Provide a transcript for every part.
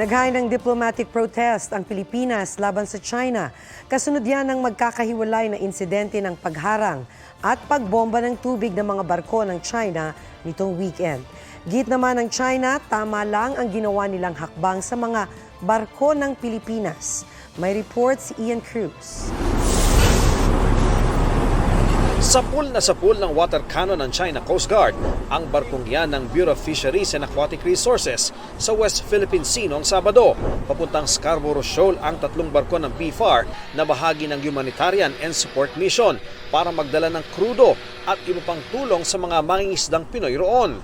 Naghain ng diplomatic protest ang Pilipinas laban sa China. Kasunod yan ng magkakahiwalay na insidente ng pagharang at pagbomba ng tubig ng mga barko ng China nitong weekend. Git naman ng China, tama lang ang ginawa nilang hakbang sa mga barko ng Pilipinas. May report si Ian Cruz. Sapul na sapul ng water cannon ng China Coast Guard ang barkong yan ng Bureau of Fisheries and Aquatic Resources sa West Philippine Sea noong Sabado. Papuntang Scarborough Shoal ang tatlong barko ng BFAR na bahagi ng humanitarian and support mission para magdala ng krudo at iba pang tulong sa mga mangingisdang Pinoy roon.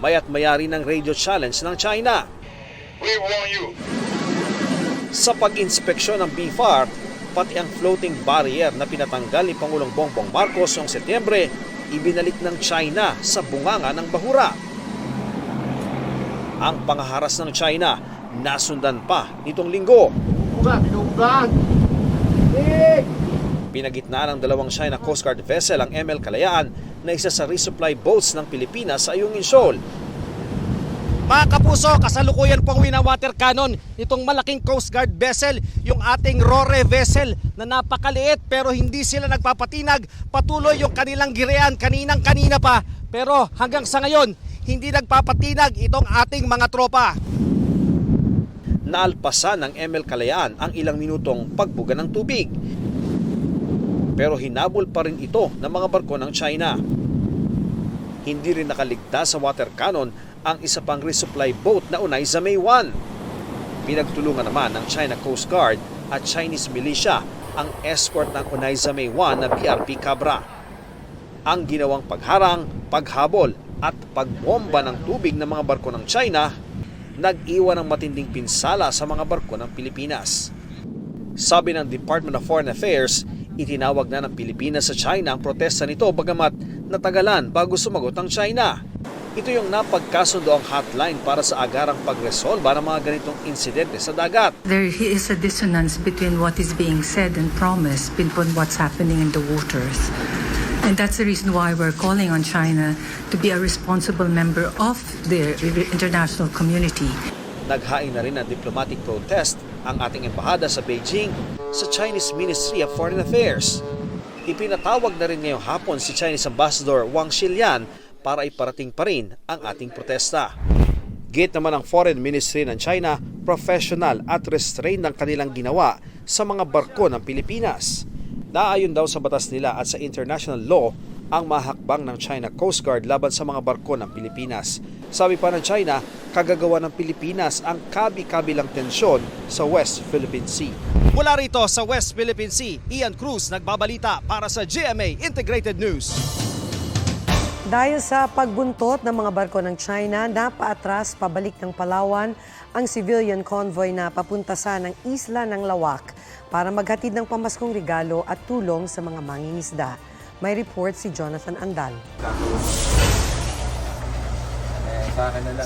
Mayat mayari ng radio challenge ng China. We warn you. Sa pag-inspeksyon ng BFAR, pati ang floating barrier na pinatanggal ni Pangulong Bongbong Marcos noong Setyembre, ibinalik ng China sa bunganga ng bahura. Ang pangaharas ng China nasundan pa nitong linggo. Pinagitnaan ng dalawang China Coast Guard vessel ang ML Kalayaan na isa sa resupply boats ng Pilipinas sa Ayungin Shoal. Mga kapuso, kasalukuyan pong uwi ng water cannon itong malaking Coast Guard vessel, yung ating Rore vessel na napakaliit pero hindi sila nagpapatinag. Patuloy yung kanilang girean kaninang kanina pa pero hanggang sa ngayon hindi nagpapatinag itong ating mga tropa. naalpasan ng ML Kalayaan ang ilang minutong pagbuga ng tubig. Pero hinabol pa rin ito ng mga barko ng China. Hindi rin nakaligtas sa water cannon ang isa pang resupply boat na unay sa May 1. Pinagtulungan naman ng China Coast Guard at Chinese militia ang escort ng Unaiza May 1 na BRP Cabra. Ang ginawang pagharang, paghabol at pagbomba ng tubig ng mga barko ng China nag-iwan ng matinding pinsala sa mga barko ng Pilipinas. Sabi ng Department of Foreign Affairs, itinawag na ng Pilipinas sa China ang protesta nito bagamat natagalan bago sumagot ang China. Ito yung napagkasundo ang hotline para sa agarang pagresolba ng mga ganitong insidente sa dagat. There is a dissonance between what is being said and promised between what's happening in the waters. And that's the reason why we're calling on China to be a responsible member of the international community. Naghain na rin ng diplomatic protest ang ating embahada sa Beijing sa Chinese Ministry of Foreign Affairs. Ipinatawag na rin ngayong hapon si Chinese Ambassador Wang Xilian para iparating pa rin ang ating protesta. Gate naman ang Foreign Ministry ng China, professional at restrained ang kanilang ginawa sa mga barko ng Pilipinas. Naayon daw sa batas nila at sa international law ang mahakbang ng China Coast Guard laban sa mga barko ng Pilipinas. Sabi pa ng China, kagagawa ng Pilipinas ang kabi-kabilang tensyon sa West Philippine Sea. Mula rito sa West Philippine Sea, Ian Cruz nagbabalita para sa GMA Integrated News. Dahil sa pagbuntot ng mga barko ng China, napaatras pabalik ng Palawan ang civilian convoy na papunta sa ng isla ng Lawak para maghatid ng pamaskong regalo at tulong sa mga mangingisda. May report si Jonathan Andal.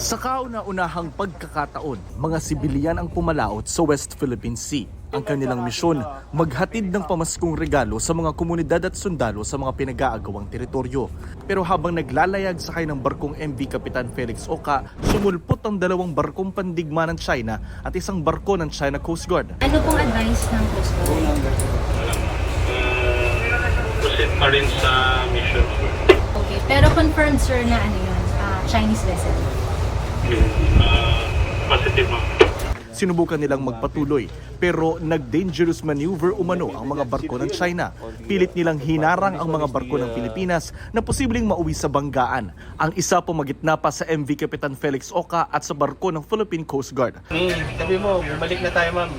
Sa kauna-unahang pagkakataon, mga sibilyan ang pumalaot sa West Philippine Sea. Ang kanilang misyon, maghatid ng pamaskong regalo sa mga komunidad at sundalo sa mga pinag-aagawang teritoryo. Pero habang naglalayag sakay ng barkong MV Kapitan Felix Oka, sumulpot ang dalawang barkong pandigma ng China at isang barko ng China Coast Guard. Ano pong advice ng Coast Guard? proceed pa rin sa mission. Okay, pero confirmed sir na ano yun, Chinese vessel. Positive. Sinubukan nilang magpatuloy pero nag-dangerous maneuver umano ang mga barko ng China. Pilit nilang hinarang ang mga barko ng Pilipinas na posibleng mauwi sa banggaan. Ang isa pumagitna pa sa MV Kapitan Felix Oka at sa barko ng Philippine Coast Guard. Hmm, sabi mo, bumalik na tayo ma'am.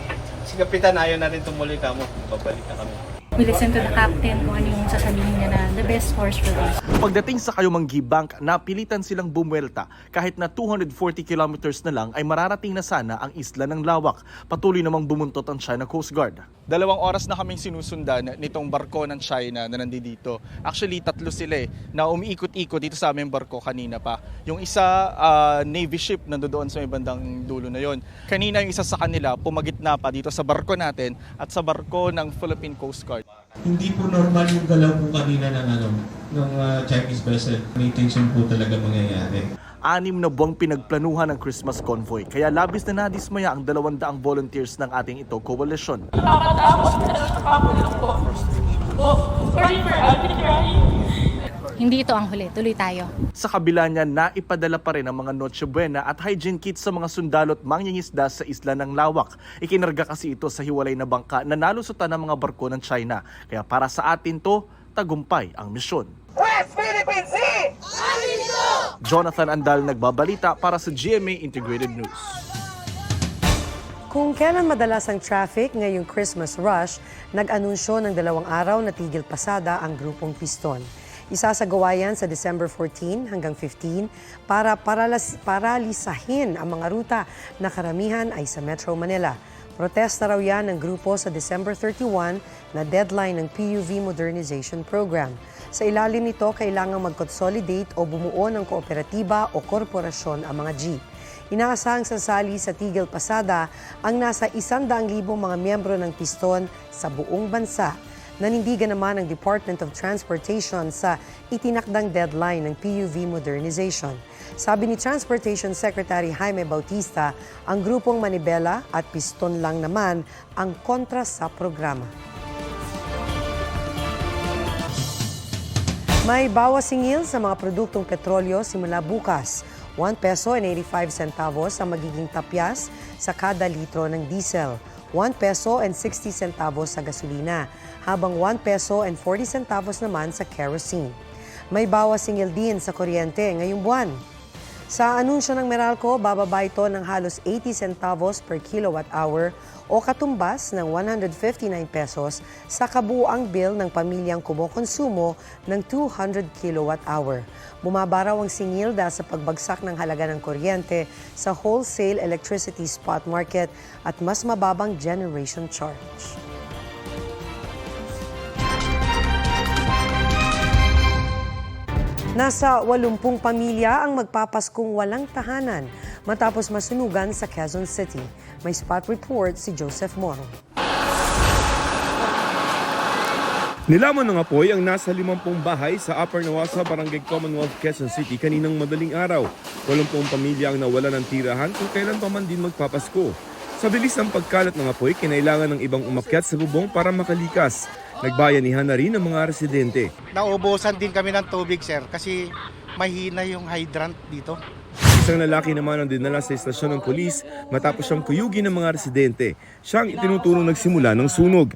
Si Kapitan ayaw na rin tumuloy ka mo. Babalik na kami. We listen to the captain kung ano yung sasabihin niya na the best course for this. Pagdating sa Kayumanggi Bank, napilitan silang bumuelta kahit na 240 kilometers na lang ay mararating na sana ang isla ng Lawak. Patuloy namang bumuntot ang China Coast Guard. Dalawang oras na kaming sinusundan nitong barko ng China na nandito. Actually, tatlo sila eh, na umiikot-ikot dito sa aming barko kanina pa. Yung isa, ah, Navy ship, nandoon sa may bandang dulo na yon. Kanina yung isa sa kanila, pumagitna pa dito sa barko natin at sa barko ng Philippine Coast Guard. Hindi po normal yung galaw po kanina ng ano ng ah, Chinese vessel. May tension po talaga mangyayari. anim na buwang pinagplanuhan ng Christmas convoy. Kaya labis na nadismaya ang 200 volunteers ng ating ito koalisyon. Hindi ito ang huli. Tuloy tayo. Sa kabila niya, naipadala pa rin ang mga Noche Buena at hygiene kits sa mga sundalo at mangingisda sa isla ng Lawak. Ikinarga kasi ito sa hiwalay na bangka na nalusutan ng mga barko ng China. Kaya para sa atin to, tagumpay ang misyon. West Philippine Sea! Jonathan Andal nagbabalita para sa GMA Integrated News. Kung kailan madalas ang traffic ngayong Christmas rush, nag-anunsyo ng dalawang araw na tigil pasada ang grupong Piston. Isasagawa yan sa December 14 hanggang 15 para paralas, paralisahin ang mga ruta na karamihan ay sa Metro Manila. Protesta raw yan ng grupo sa December 31 na deadline ng PUV Modernization Program. Sa ilalim nito, kailangang mag-consolidate o bumuo ng kooperatiba o korporasyon ang mga jeep. Inaasahang sasali sa Tigil Pasada ang nasa 100,000 mga miyembro ng piston sa buong bansa. Nanindigan naman ang Department of Transportation sa itinakdang deadline ng PUV modernization. Sabi ni Transportation Secretary Jaime Bautista, ang grupong Manibela at Piston lang naman ang kontra sa programa. May bawas singil sa mga produktong petrolyo simula bukas. 1 peso and 85 centavos ang magiging tapyas sa kada litro ng diesel. 1 peso and 60 centavos sa gasolina, habang 1 peso and 40 centavos naman sa kerosene. May bawas singil din sa kuryente ngayong buwan. Sa anunsyo ng Meralco, bababa ito ng halos 80 centavos per kilowatt hour o katumbas ng 159 pesos sa kabuuang bill ng pamilyang kumukonsumo ng 200 kilowatt hour. Bumaba raw ang singil dahil sa pagbagsak ng halaga ng kuryente sa wholesale electricity spot market at mas mababang generation charge. Nasa 80 pamilya ang magpapaskong walang tahanan matapos masunugan sa Quezon City. May spot report si Joseph Moro. Nilaman ng apoy ang nasa 50 bahay sa Upper Nawasa, Barangay Commonwealth, Quezon City kaninang madaling araw. 80 pamilya ang nawala ng tirahan kung kailan pa man din magpapasko. Sa bilis ng pagkalat ng apoy, kinailangan ng ibang umakyat sa bubong para makalikas. Nagbayanihan na rin ang mga residente. Naubusan din kami ng tubig, sir, kasi mahina yung hydrant dito. Isang lalaki naman ang dinala sa istasyon ng polis matapos siyang kuyugin ng mga residente. Siyang itinuturong nagsimula ng sunog.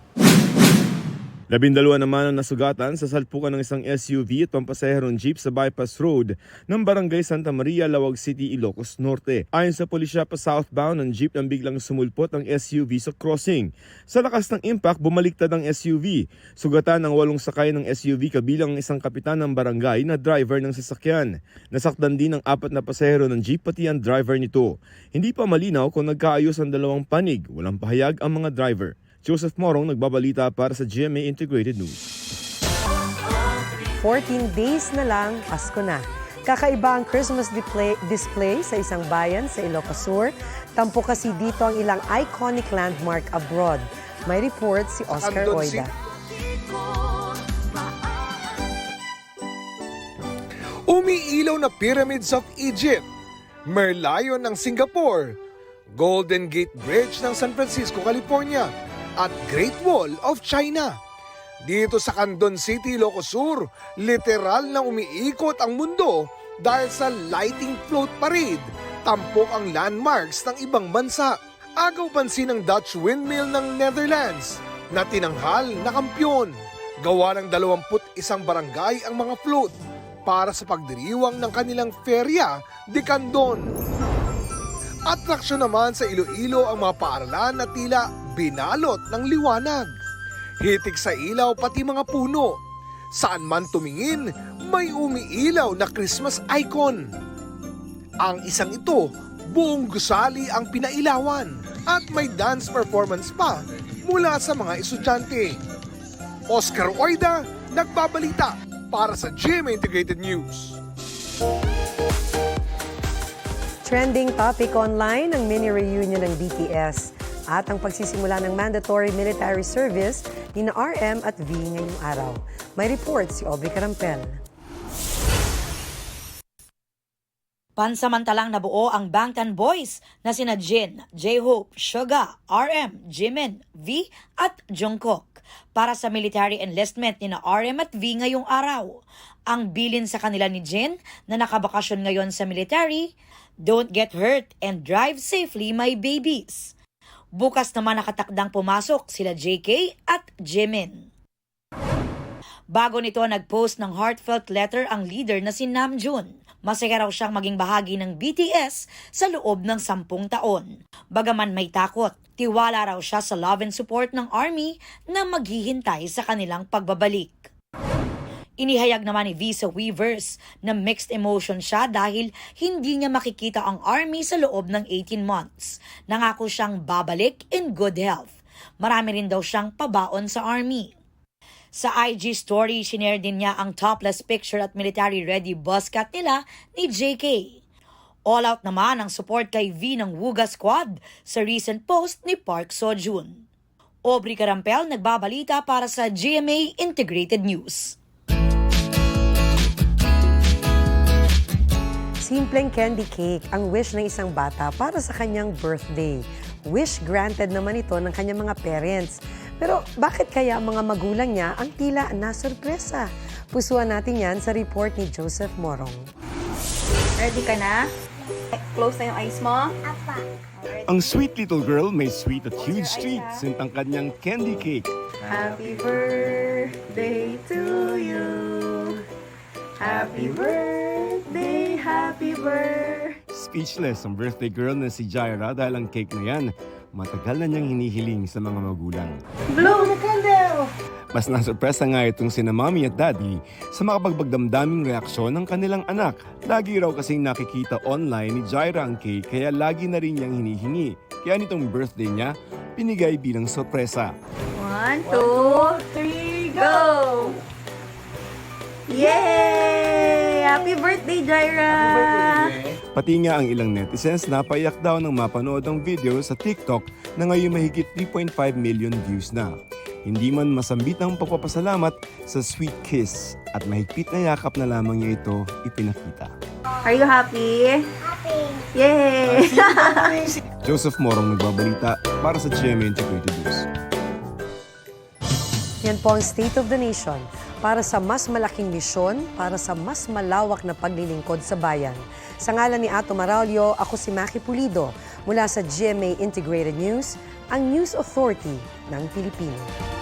Labindalawa naman ang nasugatan sa salpukan ng isang SUV at pampasaherong jeep sa bypass road ng Barangay Santa Maria, Lawag City, Ilocos Norte. Ayon sa pulisya pa southbound, ang jeep nang biglang sumulpot ang SUV sa crossing. Sa lakas ng impact, bumaliktad ang SUV. Sugatan ang walong sakay ng SUV kabilang ang isang kapitan ng barangay na driver ng sasakyan. Nasaktan din ang apat na pasahero ng jeep pati ang driver nito. Hindi pa malinaw kung nagkaayos ang dalawang panig. Walang pahayag ang mga driver. Joseph Morong nagbabalita para sa GMA Integrated News. 14 days na lang, Pasko na. Kakaiba ang Christmas display, display sa isang bayan sa Ilocos Sur. Tampo kasi dito ang ilang iconic landmark abroad. May report si Oscar Oida. Umiilaw na Pyramids of Egypt, Merlion ng Singapore, Golden Gate Bridge ng San Francisco, California, at Great Wall of China. Dito sa Candon City, Ilocos Sur, literal na umiikot ang mundo dahil sa lighting float parade, tampok ang landmarks ng ibang bansa. Agaw pansin ng Dutch windmill ng Netherlands na tinanghal na kampyon. Gawa ng 21 barangay ang mga float para sa pagdiriwang ng kanilang Feria de Candon. Atraksyon naman sa Iloilo ang mga paaralan na tila binalot ng liwanag. Hitik sa ilaw pati mga puno. Saan man tumingin, may umiilaw na Christmas icon. Ang isang ito, buong gusali ang pinailawan at may dance performance pa mula sa mga estudyante. Oscar Oida, nagbabalita para sa GMA Integrated News. Trending topic online ang mini reunion ng BTS at ang pagsisimula ng mandatory military service ni na RM at V ngayong araw. May report si Aubrey Carampel. Pansamantalang nabuo ang Bangtan Boys na sina Jin, J-Hope, Suga, RM, Jimin, V at Jungkook para sa military enlistment ni na RM at V ngayong araw. Ang bilin sa kanila ni Jin na nakabakasyon ngayon sa military, Don't get hurt and drive safely my babies. Bukas naman nakatakdang pumasok sila JK at Jimin. Bago nito nag-post ng heartfelt letter ang leader na si Namjoon. Masaya raw siyang maging bahagi ng BTS sa loob ng sampung taon. Bagaman may takot, tiwala raw siya sa love and support ng ARMY na maghihintay sa kanilang pagbabalik. Inihayag naman ni Visa Weavers na mixed emotion siya dahil hindi niya makikita ang ARMY sa loob ng 18 months. Nangako siyang babalik in good health. Marami rin daw siyang pabaon sa ARMY. Sa IG story, shinare din niya ang topless picture at military-ready buzzcut nila ni JK. All out naman ang support kay V ng Wuga Squad sa recent post ni Park Sojun. Aubrey Carampel nagbabalita para sa GMA Integrated News. Simpleng candy cake ang wish ng isang bata para sa kanyang birthday. Wish granted naman ito ng kanyang mga parents. Pero bakit kaya ang mga magulang niya ang tila nasurpresa? Pusuan natin yan sa report ni Joseph Morong. Ready ka na? Close na yung eyes mo? Ang sweet little girl may sweet at huge treats ang kanyang candy cake. Happy birthday to you. Happy birthday, happy birthday. Speechless ang birthday girl na si Jaira dahil ang cake na yan matagal na niyang hinihiling sa mga magulang. Blow the candle! Mas nasurpresa nga itong sina mommy at daddy sa makapagbagdamdaming reaksyon ng kanilang anak. Lagi raw kasing nakikita online ni Jaira ang cake kaya lagi na rin niyang hinihingi. Kaya nitong birthday niya, pinigay bilang sorpresa. One, two, three, go! Yay! Happy birthday, Jaira! Pati nga ang ilang netizens napaiyak daw nang mapanood ang video sa TikTok na ngayon mahigit 3.5 million views na. Hindi man masambit ang pagpapasalamat sa sweet kiss at mahigpit na yakap na lamang niya ito ipinakita. Are you happy? Happy! Yay! Joseph Morong nagbabalita para sa GMA Integrated News. Yan po ang State of the Nation para sa mas malaking misyon, para sa mas malawak na paglilingkod sa bayan. Sa ngalan ni Ato Maraulio, ako si Maki Pulido mula sa GMA Integrated News, ang News Authority ng Pilipino.